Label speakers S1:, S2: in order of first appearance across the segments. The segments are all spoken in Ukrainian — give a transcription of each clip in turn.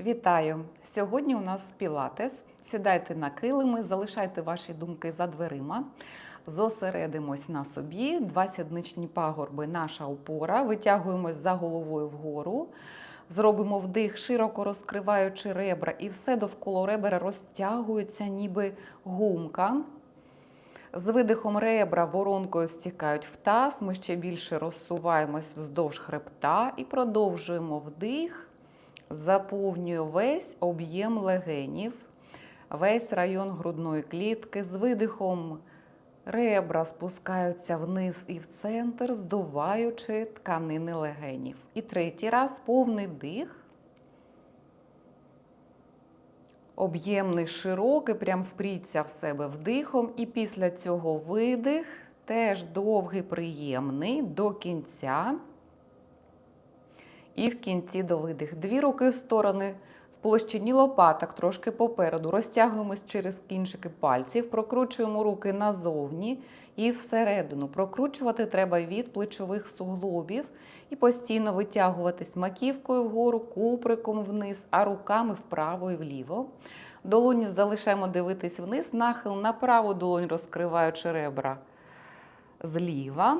S1: Вітаю! Сьогодні у нас пілатес. Сідайте на килими, залишайте ваші думки за дверима. Зосередимось на собі. Два сідничні пагорби, наша опора. Витягуємось за головою вгору. Зробимо вдих, широко розкриваючи ребра, і все довкола ребра розтягується, ніби гумка. З видихом ребра воронкою стікають в таз. Ми ще більше розсуваємось вздовж хребта і продовжуємо вдих. Заповнюю весь об'єм легенів, весь район грудної клітки. З видихом ребра спускаються вниз і в центр, здуваючи тканини легенів. І третій раз повний вдих. Об'ємний, широкий, прям впріться в себе вдихом. І після цього видих, теж довгий, приємний до кінця. І в кінці до видих. Дві руки в сторони, в площині лопаток, трошки попереду. Розтягуємось через кінчики пальців, прокручуємо руки назовні і всередину. Прокручувати треба від плечових суглобів і постійно витягуватись маківкою вгору, куприком вниз, а руками вправо і вліво. Долоні залишаємо дивитись вниз, нахил на праву долонь, розкриваючи ребра зліва.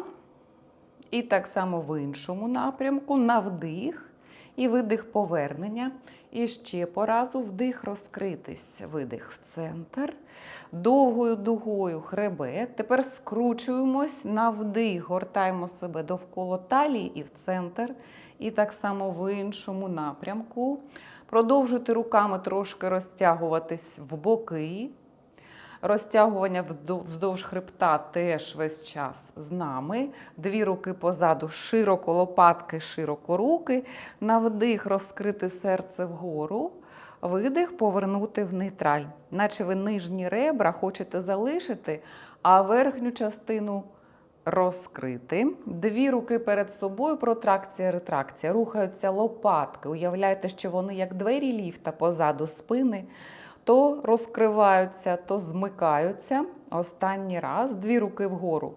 S1: І так само в іншому напрямку на вдих і видих повернення. І ще по разу вдих розкритись, видих в центр. Довгою дугою хребет. Тепер скручуємось на вдих, гортаємо себе довкола талії і в центр. І так само в іншому напрямку. Продовжуйте руками трошки розтягуватись в боки. Розтягування вздовж хребта теж весь час з нами. Дві руки позаду, широко лопатки, широко руки. На вдих розкрити серце вгору. Видих повернути в нейтраль. Наче ви нижні ребра хочете залишити, а верхню частину розкрити. Дві руки перед собою, протракція, ретракція. Рухаються лопатки. Уявляєте, що вони як двері ліфта позаду спини то розкриваються, то змикаються. Останній раз дві руки вгору.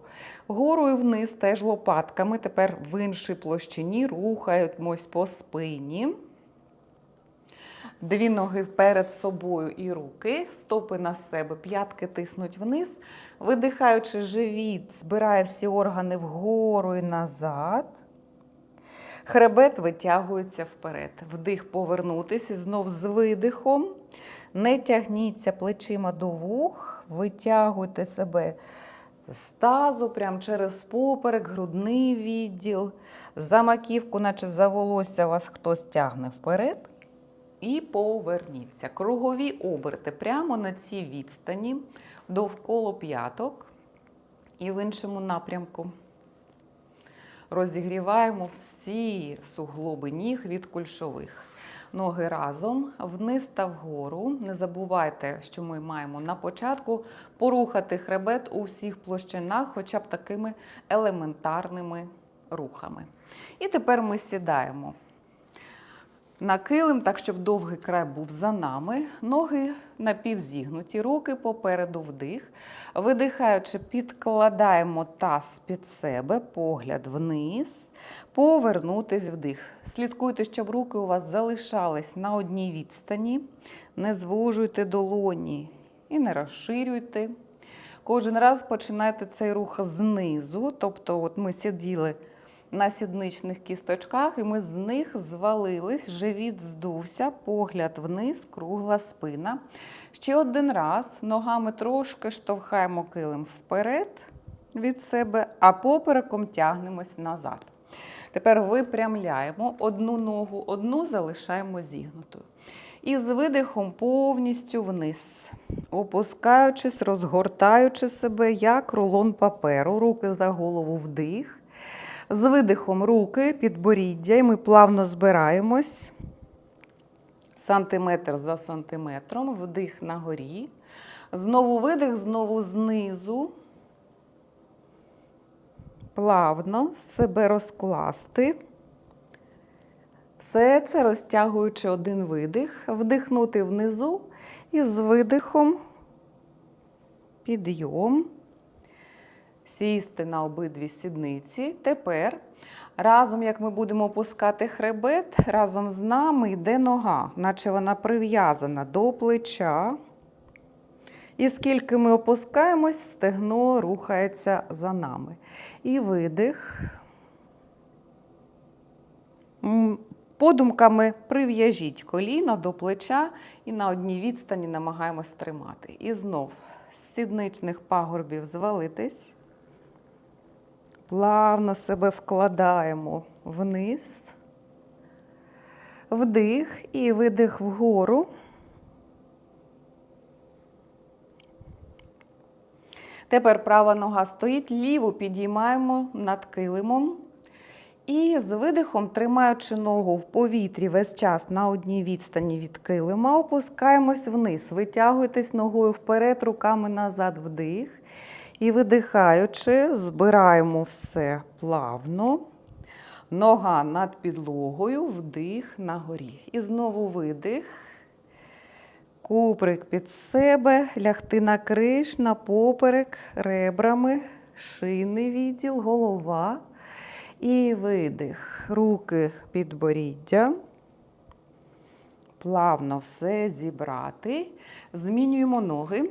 S1: Вгору і вниз теж лопатками. Тепер в іншій площині рухаємось по спині. Дві ноги перед собою і руки, стопи на себе, п'ятки тиснуть вниз. Видихаючи живіт, збирає всі органи вгору і назад. Хребет витягується вперед. Вдих повернутися, знов з видихом. Не тягніться плечима до вух, витягуйте себе з тазу, прямо через поперек, грудний відділ, за маківку, наче за волосся вас хтось тягне вперед. І поверніться. Кругові оберти прямо на цій відстані довкола п'яток і в іншому напрямку. Розігріваємо всі суглоби ніг від кульшових. Ноги разом, вниз та вгору. Не забувайте, що ми маємо на початку порухати хребет у всіх площинах, хоча б такими елементарними рухами. І тепер ми сідаємо на килим, так, щоб довгий край був за нами. Ноги напівзігнуті, руки попереду вдих. Видихаючи, підкладаємо таз під себе, погляд вниз, повернутись вдих. Слідкуйте, щоб руки у вас залишались на одній відстані. Не звужуйте долоні і не розширюйте. Кожен раз починайте цей рух знизу. Тобто, от ми сиділи на сідничних кісточках, і ми з них звалились, живіт здувся, погляд вниз, кругла спина. Ще один раз ногами трошки штовхаємо килим вперед від себе, а попереком тягнемось назад. Тепер випрямляємо одну ногу, одну залишаємо зігнутою. І з видихом повністю вниз, опускаючись, розгортаючи себе, як рулон паперу, руки за голову вдих. З видихом руки, підборіддя, і ми плавно збираємось. Сантиметр за сантиметром, вдих на горі. Знову видих, знову знизу. Плавно себе розкласти. Все це розтягуючи один видих, вдихнути внизу і з видихом підйом. Сісти на обидві сідниці. Тепер, разом, як ми будемо опускати хребет, разом з нами йде нога, наче вона прив'язана до плеча. І скільки ми опускаємось, стегно рухається за нами. І видих. Подумками прив'яжіть коліно до плеча і на одній відстані намагаємось тримати. І знов з сідничних пагорбів звалитись. Плавно себе вкладаємо вниз. Вдих і видих вгору. Тепер права нога стоїть, ліву підіймаємо над килимом. І з видихом, тримаючи ногу в повітрі весь час на одній відстані від килима, опускаємось вниз. Витягуйтесь ногою вперед, руками назад вдих. І видихаючи, збираємо все плавно. Нога над підлогою, вдих на горі. І знову видих. Куприк під себе, лягти на криш, на поперек, ребрами, шийний відділ, голова. І видих. Руки під боріддя. Плавно все зібрати. Змінюємо ноги.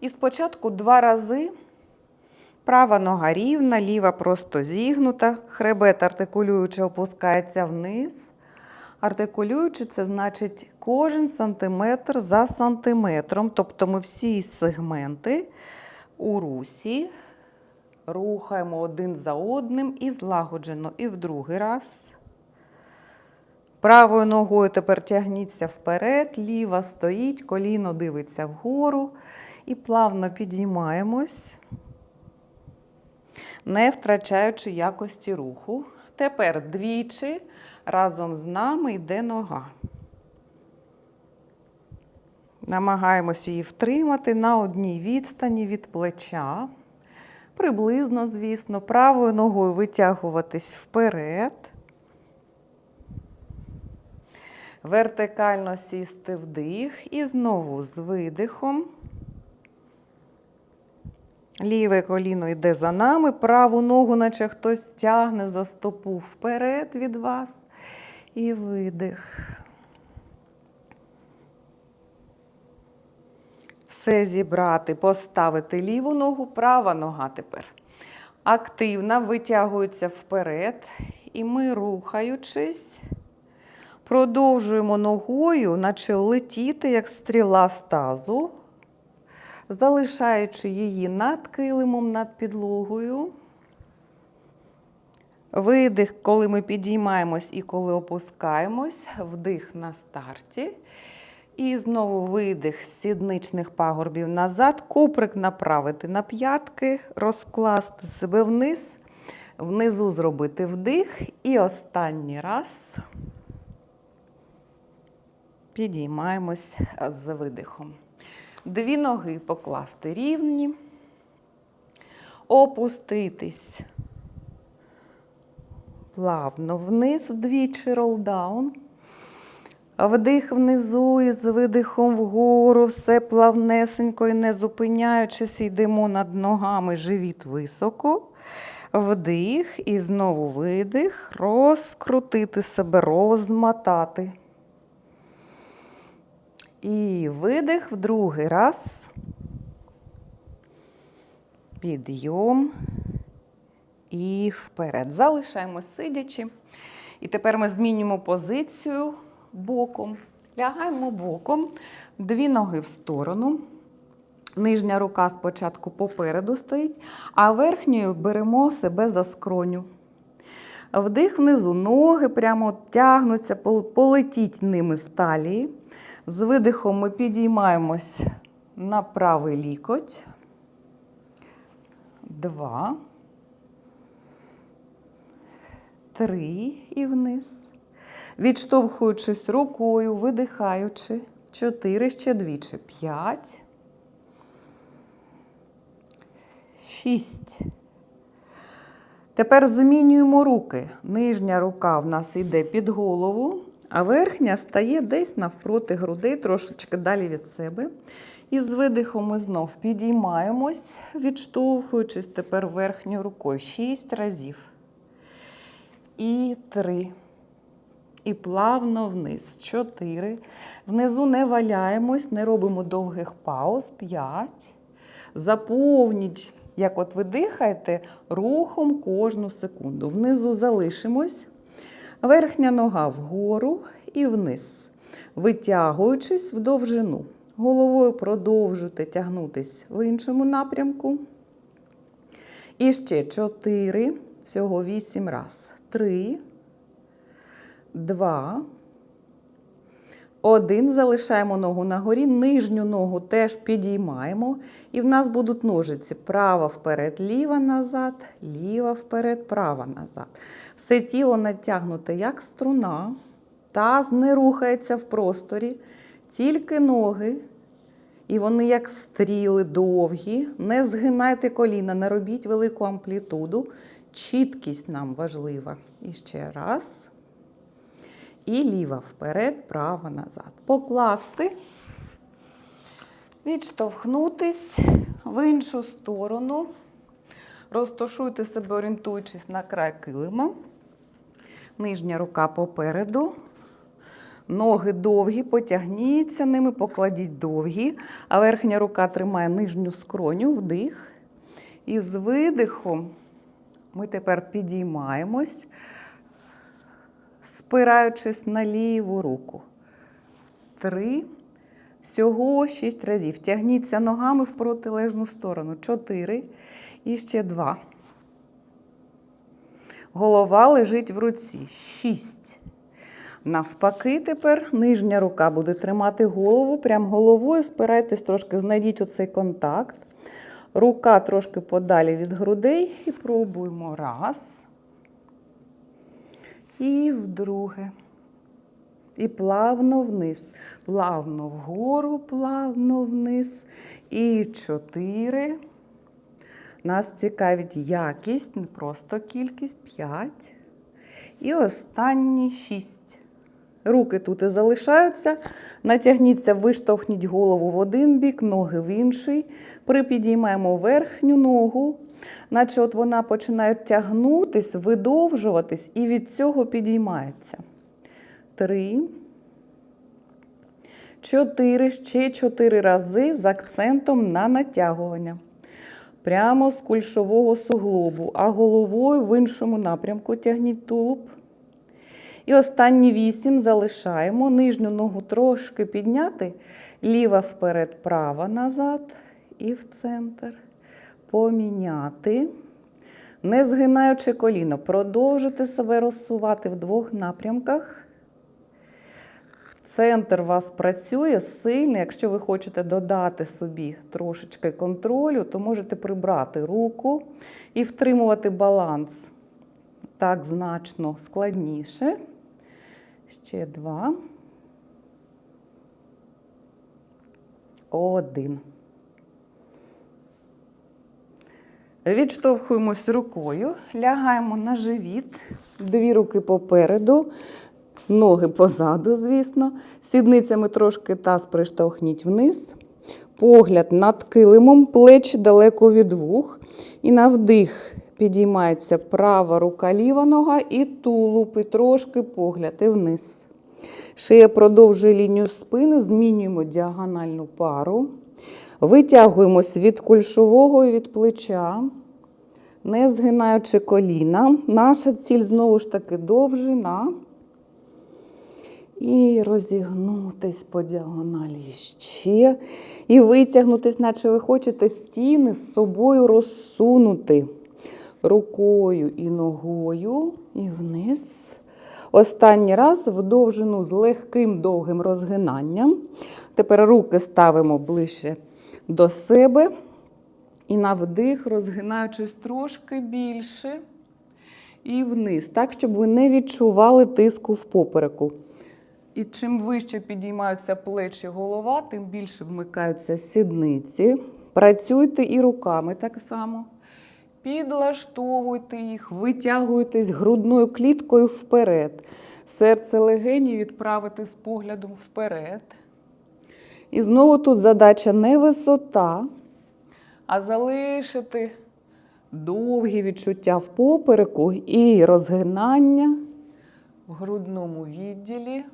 S1: І спочатку два рази. Права нога рівна, ліва просто зігнута. Хребет артикулюючи опускається вниз. Артикулюючи, це значить кожен сантиметр за сантиметром. Тобто ми всі сегменти у русі рухаємо один за одним і злагоджено. І в другий раз. Правою ногою тепер тягніться вперед, ліва стоїть, коліно дивиться вгору. І плавно підіймаємось, не втрачаючи якості руху. Тепер двічі разом з нами йде нога. Намагаємося її втримати на одній відстані від плеча. Приблизно, звісно, правою ногою витягуватись вперед. Вертикально сісти вдих і знову з видихом. Ліве коліно йде за нами, праву ногу, наче хтось тягне за стопу вперед від вас. І видих. Все зібрати, поставити ліву ногу, права нога тепер. Активно витягується вперед. І ми, рухаючись, продовжуємо ногою, наче летіти, як стріла з тазу, залишаючи її над килимом, над підлогою. Видих, коли ми підіймаємось і коли опускаємось, вдих на старті. І знову видих з сідничних пагорбів назад, куприк направити на п'ятки, розкласти себе вниз, внизу зробити вдих. І останній раз підіймаємось з видихом. Дві ноги покласти рівні, опуститись плавно вниз, двічі ролдаун. Вдих внизу і з видихом вгору, все плавнесенько і не зупиняючись, йдемо над ногами, живіт високо. Вдих і знову видих, розкрутити себе, розмотати. І видих в другий раз. Підйом і вперед. Залишаємо сидячи. І тепер ми змінюємо позицію боком. Лягаємо боком, дві ноги в сторону. Нижня рука спочатку попереду стоїть, а верхньою беремо себе за скроню. Вдих внизу, ноги прямо тягнуться, полетіть ними з талії. З видихом ми підіймаємось на правий лікоть. Два. Три і вниз. Відштовхуючись рукою, видихаючи. Чотири, ще двічі. П'ять. Шість. Тепер змінюємо руки. Нижня рука в нас йде під голову, а верхня стає десь навпроти грудей, трошечки далі від себе. І з видихом ми знов підіймаємось, відштовхуючись тепер верхньою рукою. Шість разів. І три. І плавно вниз. Чотири. Внизу не валяємось, не робимо довгих пауз. П'ять. Заповніть, як от ви дихаєте, рухом кожну секунду. Внизу залишимось. Верхня нога вгору і вниз. Витягуючись в довжину. Головою продовжуйте тягнутись в іншому напрямку. І ще чотири. Всього вісім раз. Три. Два. Один. Залишаємо ногу на горі. Нижню ногу теж підіймаємо. І в нас будуть ножиці. Права вперед, ліва назад, ліва вперед, права назад. Все тіло натягнуте, як струна. Таз не рухається в просторі, тільки ноги. І вони як стріли довгі. Не згинайте коліна, не робіть велику амплітуду. Чіткість нам важлива. І ще раз. І ліва вперед, права назад. Покласти, відштовхнутись в іншу сторону. Розташуйте себе, орієнтуючись на край килима. Нижня рука попереду. Ноги довгі, потягніться ними, покладіть довгі, а верхня рука тримає нижню скроню, вдих. І з видихом ми тепер підіймаємось, спираючись на ліву руку. Три. Всього шість разів. Тягніться ногами в протилежну сторону. Чотири. І ще два. Голова лежить в руці. Шість. Навпаки, тепер нижня рука буде тримати голову. Прям головою спирайтесь трошки, знайдіть оцей контакт. Рука трошки подалі від грудей. І пробуємо. Раз. І вдруге. І плавно вниз. Плавно вгору, плавно вниз. І чотири. Нас цікавить якість, не просто кількість. П'ять. І останні шість. Руки тут і залишаються. Натягніться, виштовхніть голову в один бік, ноги в інший. Припідіймаємо верхню ногу, наче от вона починає тягнутись, видовжуватись і від цього підіймається. Три. Чотири. Ще чотири рази з акцентом на натягування. Прямо з кульшового суглобу, а головою в іншому напрямку тягніть тулуб. І останні вісім залишаємо. Нижню ногу трошки підняти, ліва вперед, права назад і в центр. Поміняти. Не згинаючи коліно, продовжуйте себе розсувати в двох напрямках. Центр вас працює сильно. Якщо ви хочете додати собі трошечки контролю, то можете прибрати руку і втримувати баланс так значно складніше. Ще два. Один. Відштовхуємось рукою, лягаємо на живіт, дві руки попереду, ноги позаду, звісно. Сідницями трошки таз приштовхніть вниз. Погляд над килимом, плечі далеко від вух. І на вдих підіймається права рука, ліва нога і тулуб, і трошки погляд і вниз. Шия продовжує лінію спини, змінюємо діагональну пару. Витягуємось від кульшового і від плеча, не згинаючи коліна. Наша ціль знову ж таки довжина. І розігнутись по діагоналі ще. І витягнутись, наче ви хочете стіни з собою розсунути. Рукою і ногою, і вниз. Останній раз в довжину з легким довгим розгинанням. Тепер руки ставимо ближче до себе. І на вдих, розгинаючись трошки більше. І вниз, так, щоб ви не відчували тиску в попереку. І чим вище підіймаються плечі голова, тим більше вмикаються сідниці. Працюйте і руками так само. Підлаштовуйте їх, витягуйтесь грудною кліткою вперед. Серце легені відправити з поглядом вперед. І знову тут задача не висота, а залишити довгі відчуття в попереку і розгинання в грудному відділі.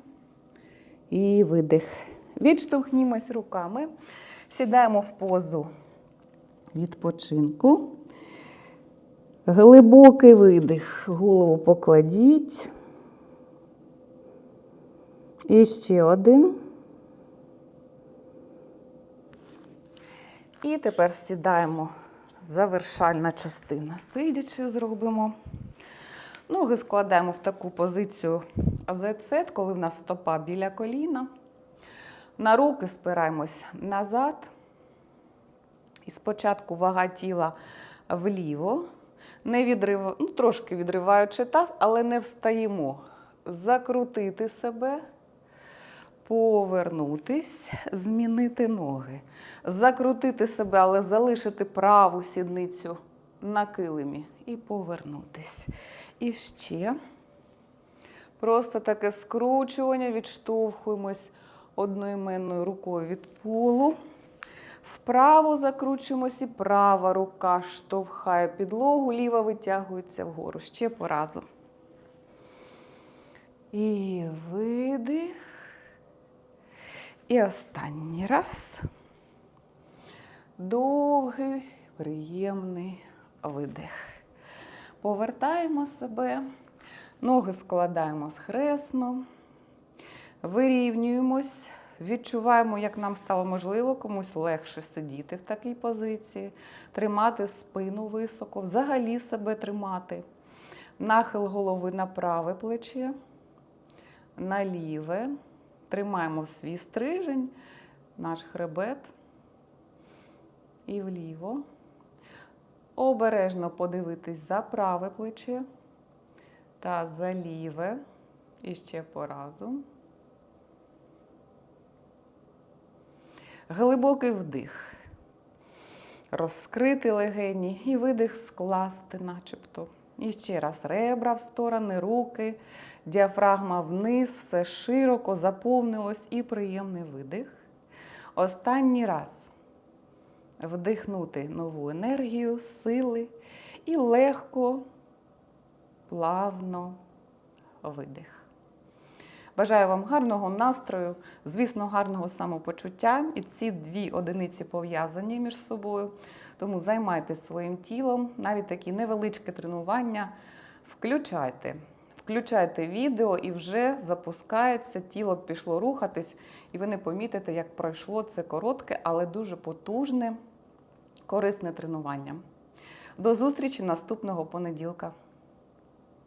S1: І видих. Відштовхнімось руками. Сідаємо в позу відпочинку. Глибокий видих. Голову покладіть. І ще один. І тепер сідаємо. Завершальна частина. Сидячи, зробимо. Ноги складаємо в таку позицію AZ, коли в нас стопа біля коліна. На руки спираємось назад. І спочатку вага тіла вліво, не відрив... ну, трошки відриваючи таз, але не встаємо. Закрутити себе, повернутись, змінити ноги. Закрутити себе, але залишити праву сідницю на килимі і повернутись. І ще. Просто таке скручування, відштовхуємось одноіменною рукою від полу. Вправо закручуємось і права рука штовхає підлогу, ліва витягується вгору. Ще по разу. І видих. І останній раз. Довгий, приємний видих. Повертаємо себе, ноги складаємо схресно, вирівнюємось, відчуваємо, як нам стало можливо, комусь легше сидіти в такій позиції, тримати спину високо, взагалі себе тримати. Нахил голови на праве плече, на ліве. Тримаємо свій стрижень, наш хребет і вліво. Обережно подивитись за праве плече та за ліве. І ще по разу. Глибокий вдих. Розкрити легені і видих скласти, начебто. І ще раз ребра в сторони, руки, діафрагма вниз, все широко заповнилось і приємний видих. Останній раз вдихнути нову енергію, сили і легко, плавно видих. Бажаю вам гарного настрою, звісно, гарного самопочуття. І ці дві одиниці пов'язані між собою. Тому займайтеся своїм тілом, навіть такі невеличкі тренування. Включайте. Включайте відео і вже запускається, тіло пішло рухатись, і ви не помітите, як пройшло це коротке, але дуже потужне, корисне тренування. До зустрічі наступного понеділка.